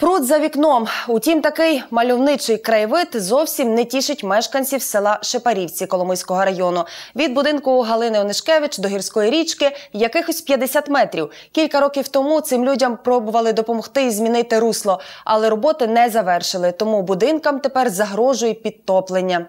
Пруд за вікном. Утім, такий мальовничий краєвид зовсім не тішить мешканців села Шепарівці Коломийського району. Від будинку Галини Онишкевич до гірської річки якихось 50 метрів. Кілька років тому цим людям пробували допомогти і змінити русло, але роботи не завершили. Тому будинкам тепер загрожує підтоплення.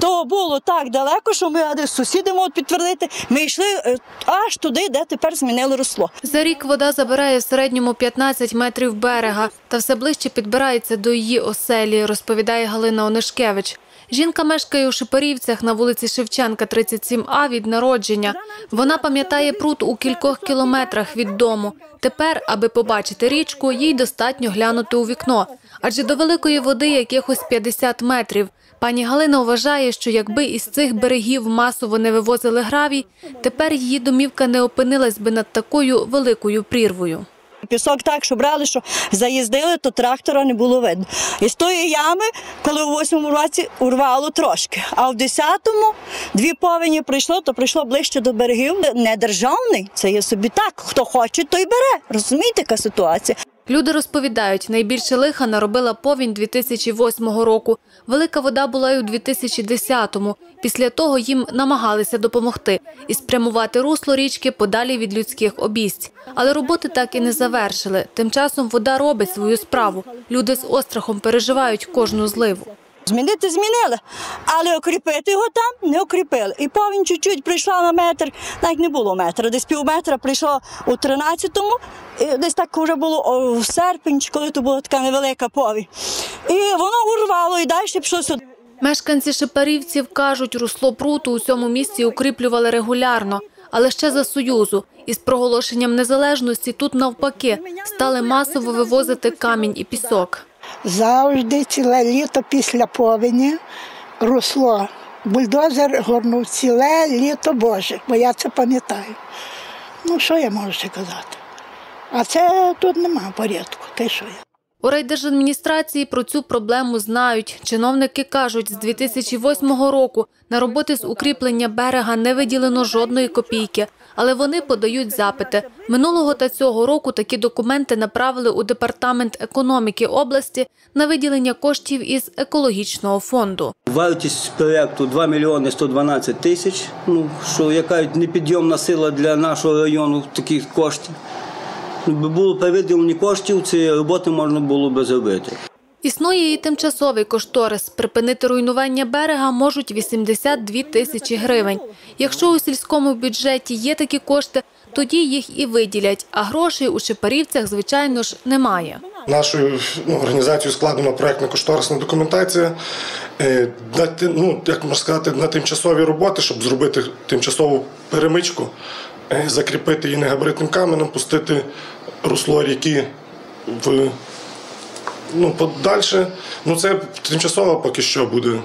То було так далеко, що ми сусіди можуть підтвердити. Ми йшли е, аж туди, де тепер змінили русло. За рік вода забирає в середньому 15 метрів берега та все ближче підбирається до її оселі, розповідає Галина Онишкевич. Жінка мешкає у Шипарівцях на вулиці Шевченка, 37А від народження. Вона пам'ятає пруд у кількох кілометрах від дому. Тепер, аби побачити річку, їй достатньо глянути у вікно, адже до великої води якихось 50 метрів. Пані Галина вважає, що якби із цих берегів масово не вивозили гравій, тепер її домівка не опинилась би над такою великою прірвою. Пісок так, що брали, що заїздили, то трактора не було видно. І з тої ями, коли у восьмому році урвало трошки, а в десятому дві повені прийшло, то прийшло ближче до берегів. Не державний, це є собі так. Хто хоче, той бере. Розумієте, яка ситуація? Люди розповідають, найбільше лиха наробила повінь 2008 року. Велика вода була й у 2010-му. Після того їм намагалися допомогти і спрямувати русло річки подалі від людських обість. Але роботи так і не завершили. Тим часом вода робить свою справу. Люди з острахом переживають кожну зливу. Змінити змінили, але укріпити його там не укріпили. І повінь чуть-чуть прийшла на метр, навіть не було метра, десь пів метра прийшло у 13-му, і десь так вже було в серпень, коли то була така невелика повінь. І воно урвало і далі пішло сюди. Мешканці Шепарівців кажуть, русло пруту у цьому місці укріплювали регулярно. Але ще за Союзу. Із проголошенням незалежності тут навпаки стали масово вивозити камінь і пісок. Завжди ціле літо після повені русло. Бульдозер горнув ціле літо Боже, бо я це пам'ятаю. Ну, що я можу сказати? казати? А це тут немає порядку. Ти що я? У райдержадміністрації про цю проблему знають. Чиновники кажуть, з 2008 року на роботи з укріплення берега не виділено жодної копійки, але вони подають запити. Минулого та цього року такі документи направили у департамент економіки області на виділення коштів із екологічного фонду. Вартість проєкту 2 мільйони 112 тисяч, ну, що яка непідйомна сила для нашого району таких коштів. Якби було перевиділені коштів, ці роботи можна було би зробити. Існує і тимчасовий кошторис. Припинити руйнування берега можуть 82 тисячі гривень. Якщо у сільському бюджеті є такі кошти, тоді їх і виділять, а грошей у Шепарівцях, звичайно ж, немає. Нашою ну, організацією складена проєктно-кошторисна документація. Е, на, ну, як можна сказати, на тимчасові роботи, щоб зробити тимчасову перемичку, закріпити її негабаритним каменем, пустити русло ріки в ну, подальше. Ну, це тимчасово поки що буде.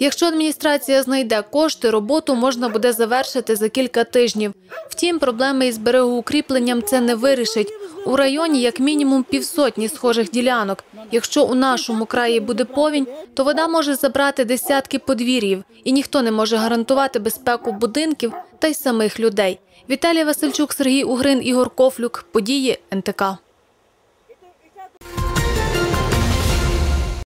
Якщо адміністрація знайде кошти, роботу можна буде завершити за кілька тижнів. Втім, проблеми із берегоукріпленням це не вирішить. У районі як мінімум півсотні схожих ділянок. Якщо у нашому краї буде повінь, то вода може забрати десятки подвір'їв, і ніхто не може гарантувати безпеку будинків та й самих людей. Віталія Васильчук, Сергій Угрин, Ігор Кофлюк. Події НТК.